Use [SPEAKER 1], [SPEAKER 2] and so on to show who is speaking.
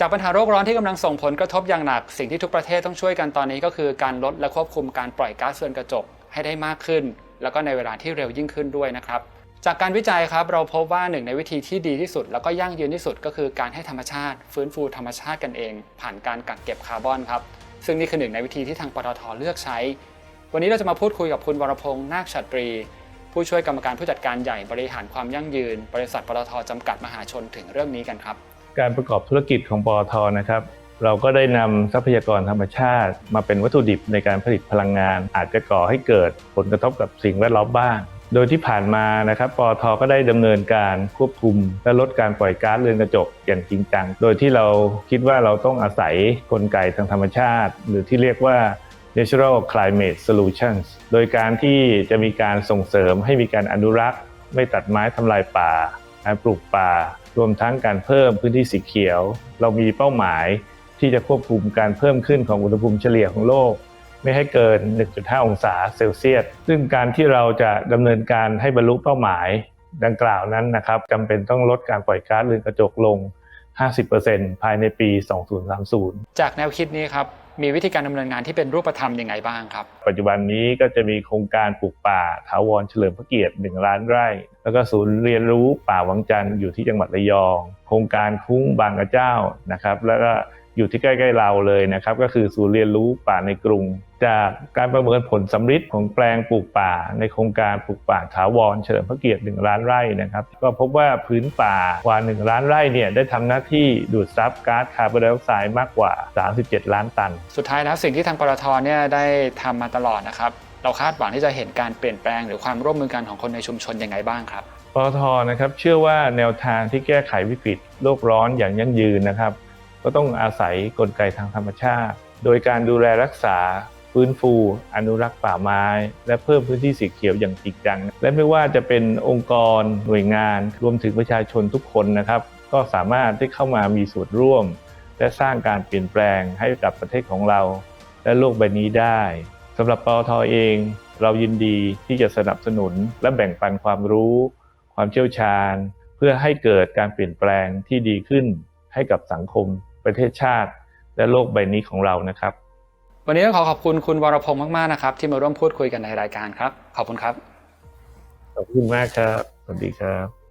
[SPEAKER 1] จากปัญหาโลกร้อนที่กำลังส่งผลกระทบอย่างหนัก สิ่งที่ทุกประเทศต้องช่วยกันตอนนี้ก็คือการลดและควบคุมการปล่อยก๊าซเรือนกระจกให้ได้มากขึ้น แล้วก็ในเวลาที่เร็วยิ่งขึ้นด้วยนะครับ จากการวิจัยครับเราพบว่าหนึ่งในวิธีที่ดีที่สุด แล้วก็ยั่งยืนที่สุดก็คือการให้ธรรมชาติ ฟื้นฟูธรรมชาติกันเอง ผ่านการกักเก็บคาร์บอนครับซึ่งนี่คือหนึ่งในวิธีที่ทางปตทเลือกใช้ วันนี้เราจะมาพูดคุยกับคุณวรพงษ์นาคชัตรี ผู้ช่วยกรรมการผู้จัดการใหญ่บริหารความยั่งยืน บริษัทปตทจำกัดมหาชนถึงเรื่องนี้กันครับ
[SPEAKER 2] การประกอบธุรกิจของปอทนะครับ เราก็ได้นำทรัพยากรธรรมชาติ มาเป็นวัตถุดิบในการผลิตพลังงาน อาจจะก่อให้เกิดผลกระทบกับสิ่งแวดล้อมบ้าง โดยที่ผ่านมานะครับปอทก็ได้ดำเนินการควบคุม และลดการปล่อยก๊าซเรือนกระจกอย่างจริงจัง โดยที่เราคิดว่าเราต้องอาศัยกลไกทางธรรมชาติ หรือที่เรียกว่า natural climate solutions โดยการที่จะมีการส่งเสริมให้มีการอนุรักษ์ ไม่ตัดไม้ทำลายป่า การปลูกป่า รวมทั้งการเพิ่มพื้นที่สีเขียว เรามีเป้าหมายที่จะควบคุมการเพิ่มขึ้นของอุณหภูมิเฉลี่ยของโลก ไม่ให้เกิน 1.5 องศาเซลเซียส ซึ่งการที่เราจะดำเนินการให้บรรลุเป้าหมายดังกล่าวนั้นนะครับจำเป็นต้องลดการปล่อยก๊าซเรือนกระจกลง 50%ภายในปี 2030
[SPEAKER 1] จากแนวคิดนี้ครับ มีวิธีการดำเนินงานที่เป็นรูปธรรมยังไงบ้างครับ
[SPEAKER 2] ปัจจุบันนี้ก็จะมีโครงการปลูกป่าถาวรเฉลิมพระเกียรติ1ล้านไร่ แล้วก็ศูนย์เรียนรู้ป่าวังจันทร์อยู่ที่จังหวัดระยอง โครงการคุ้งบางกระเจ้านะครับ แล้วก็ อยู่ที่ใกล้ๆเราเลยนะครับ ก็คือศูนย์เรียนรู้ป่าในกรุง จากการประเมินผลสำฤทธิ์ของแปลงปลูกป่า ในโครงการปลูกป่าถาวรเฉลิมพระเกียรติ1ล้านไร่นะครับ ก็พบว่าพื้นป่ากว่า 1 ล้านไร่เนี่ยได้ทำหน้าที่ดูดซับก๊าซคาร์บอนไดออกไซด์มากกว่า 37 ล้านตัน
[SPEAKER 1] สุดท้ายแล้วสิ่งที่ทางปตทเนี่ยได้ทำมาตลอดนะครับเราคาดหวังที่จะเห็นการเปลี่ยนแปลงหรือความร่วมมือกันของคนในชุมชนยังไงบ้างครับ
[SPEAKER 2] ปตทนะครับเชื่อว่าแนวทางที่แก้ไขวิกฤตโลกร้อนอย่างยั่งยืนนะครับ ก็ต้องอาศัยกลไกทางธรรมชาติ โดยการดูแลรักษาฟื้นฟู อนุรักษ์ป่าไม้ และเพิ่มพื้นที่สีเขียวอย่างจริงจัง และไม่ว่าจะเป็นองค์กร หน่วยงาน รวมถึงประชาชนทุกคนนะครับ ก็สามารถที่เข้ามามีส่วนร่วม และสร้างการเปลี่ยนแปลงให้กับประเทศของเรา และโลกใบนี้ได้สำหรับปตทเอง เรายินดีที่จะสนับสนุนและแบ่งปันความรู้ ความเชี่ยวชาญ เพื่อให้เกิดการเปลี่ยนแปลงที่ดีขึ้น ให้กับสังคม ประเทศชาติ และโลกใบนี้ของเรานะครับ
[SPEAKER 1] วันนี้ต้องขอขอบคุณคุณวรพงษ์มากๆนะครับ ที่มาร่วมพูดคุยกันในรายการครับ ขอบคุณครับ
[SPEAKER 2] ขอบคุณมากครับ สวัสดีครับ